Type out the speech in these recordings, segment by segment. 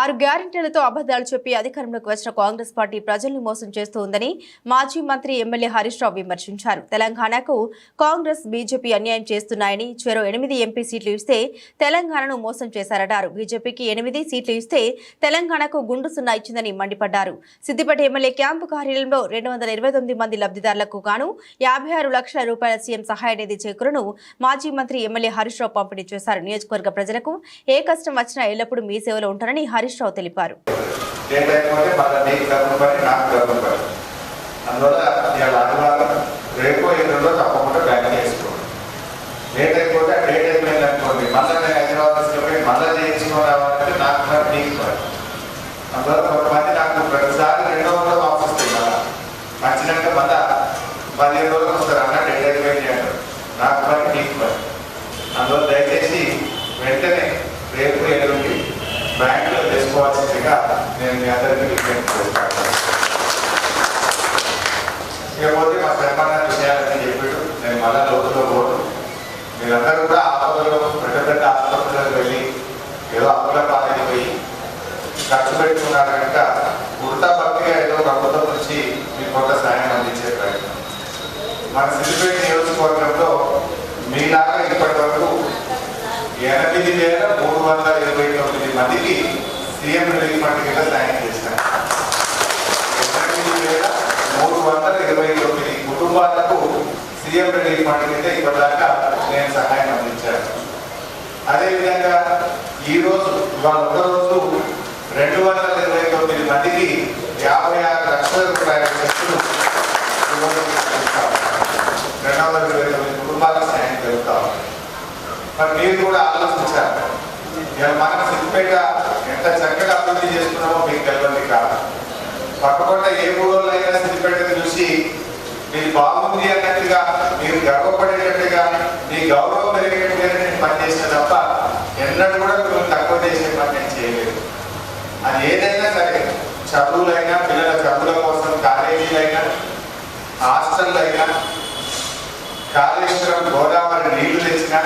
ఆరు గ్యారెంటీలతో అబద్దాలు చెప్పి అధికారంలోకి వచ్చిన కాంగ్రెస్ పార్టీ ప్రజల్ని మోసం చేస్తూ ఉందని మాజీ మంత్రి ఎమ్మెల్యే హరీష్ రావు విమర్శించారు. తెలంగాణకు కాంగ్రెస్ బీజేపీ అన్యాయం చేస్తున్నాయని చెరో ఎనిమిది ఎంపీ సీట్లు ఇస్తే తెలంగాణను మోసం చేశారన్నారు. బీజేపీకి ఎనిమిది సీట్లు ఇస్తే తెలంగాణకు గుండు సున్నా ఇచ్చిందని మండిపడ్డారు. సిద్దిపేట ఎమ్మెల్యే క్యాంపు కార్యాలయంలో రెండు వందల ఇరవై తొమ్మిది మంది లబ్ధిదారులకు గాను యాభై ఆరు లక్షల రూపాయల సీఎం సహాయ నిధి చెక్కులను మాజీ మంత్రి ఎమ్మెల్యే హరీష్ రావు పంపిణీ చేశారు. నియోజకవర్గ ప్రజలకు ఏ కష్టం వచ్చినా ఎల్లప్పుడూ మీ సేవలో ఉంటారని హరీష్ రావు తెలిపారు. లేట్ అయిపోతే మళ్ళీ నాకు రేపు తప్పకుండా లేట్ అయిపోయింది అనుకోండి మళ్ళీ హైదరాబాద్ తీసుకుపోయి మళ్ళీ చేయించుకోవాలంటే నాకు నీకు అందువల్ల కొంతమంది నాకు ప్రతిసారి రెండో వందలు వాపస్ మళ్ళీ వచ్చినాక మళ్ళా పదిహేను రోజులు వస్తారు అన్న డేట్ అయిపోయింది అంటారు నాకు పని నీకు పని అందువల్ల దయచేసి వెంటనే రేపు ఎల్లుండి బ్యాంకులో చేసుకోవాల్సిందిగా నేను మీ అందరికీ విజ్ఞప్తి చేస్తాను ఇకపోతే మా తెలంగాణ చేయాలని చెప్పాడు నేను మళ్ళా లోతులో పోను మీరందరూ కూడా ఆపదలో పెద్ద పెద్ద ఆసుపత్రులకు వెళ్ళి ఏదో అప్పుల పాలకి పోయి ఖర్చు పెట్టుకున్నారు కనుక ఉడతా భక్తిగా ఏదో ప్రభుత్వం నుంచి మీకు కొంత సాయం అందించే ప్రయత్నం మన సిద్దిపేట నియోజకవర్గంలో మీలాగా ఇప్పటి వరకు ఎనిమిది వేల మూడు వందల ఇరవై తొమ్మిది మందికి సీఎం రిలీఫ్ ఫండ్ కింద సాయం చేశారు మూడు వందల ఇరవై తొమ్మిది కుటుంబాలకు సీఎం రిలీఫ్ ఫండ్ కింద ఇప్పటిదాకా నేను సహాయం అందించాను. అదేవిధంగా ఈరోజు ఇవాళ ఒక రోజు రెండు వందల ఇరవై తొమ్మిది మందికి యాభై ఆరు లక్షల రూపాయల చెక్కులు రెండు వందల ఇరవై తొమ్మిది కుటుంబాలకు సాయం జరుగుతా ఉంది. మరి మీరు కూడా ఆలోచించారు ఇలా సిద్ధిపేట ఎంత చక్కగా అభివృద్ధి చేస్తున్నామో మీకు తెలియదు కాదు పక్కకుండా ఏ ఊళ్ళైనా సిద్దిపేటను చూసి మీరు బాగుంది అన్నట్టుగా మీరు గర్వపడేటట్టుగా మీ గౌరవం పెరిగేట్టుగా నేను పనిచేసిన తప్ప ఎన్నడూ కూడా మీరు తక్కువ చేసే పని నేను చేయలేదు. అది ఏదైనా సరే చదువులైనా పిల్లల చదువుల కోసం కాలేజీలైనా హాస్టల్లైనా కాళేశ్వరం గోదావరి నీళ్ళు తెచ్చినా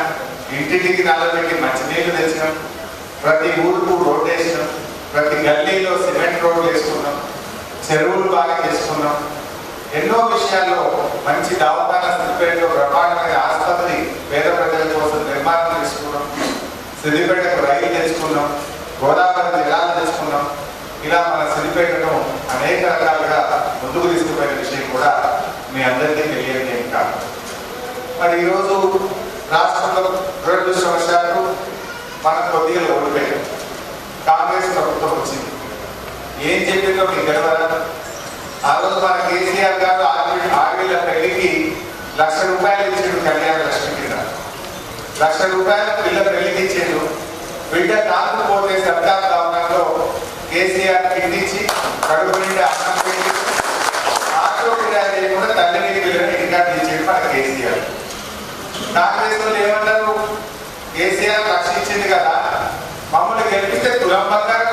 ఇంటింటికి నల్లబెట్టి మంచినీళ్ళు తెచ్చినాం ప్రతి ఊరుకు రోడ్ వేసినాం. ప్రతి గల్లీలో సిమెంట్ రోడ్లు వేసుకున్నాం. చెరువులు బాగా చేసుకున్నాం. ఎన్నో విషయాల్లో మంచి దవాఖాన సిద్దిపేటలో బ్రహ్మాండమైన ఆసుపత్రి పేద ప్రజల కోసం నిర్మాణం చేసుకున్నాం. సిద్దిపేటకు రైలు తెచ్చుకున్నాం. గోదావరి జలాలు తెచ్చుకున్నాం. ఇలా మన సిద్దిపేటను అనేక రకాలుగా ముందుకు తీసుకుపోయిన విషయం కూడా మీ అందరికీ తెలియజేయం కాదు. మరి ఈరోజు రాష్ట్రంలో దురదృష్టవశాత్తు మనం కొద్దిగా ఓడిపోయాం కాంగ్రెస్ ప్రభుత్వం వచ్చింది. ఏం చెప్పిందో మీకు తెలియదా ఆ రోజు మన కేసీఆర్ గారు ఆరు ఆరువేల పెళ్ళికి లక్ష రూపాయలు ఇచ్చిండు కళ్యాణ లక్ష్మి కింద. లక్ష రూపాయలు పిల్ల పెళ్ళికి ఇచ్చాడు. బిడ్డ నాకు పోతే సర్కార్ భవనంలో కేసీఆర్ కింద కడుపు నిండా అన్నం పెట్టి ఆటో కిరాయి లేకుండా తల్లిని పిల్లని ఇంటికాడ ఇచ్చిండు మన కేసీఆర్ కాంగ్రెస్ వాళ్ళు ఏమన్నారు కేసీఆర్ రక్షించింది కదా మమ్మల్ని గెలిపితే తులం బంగారు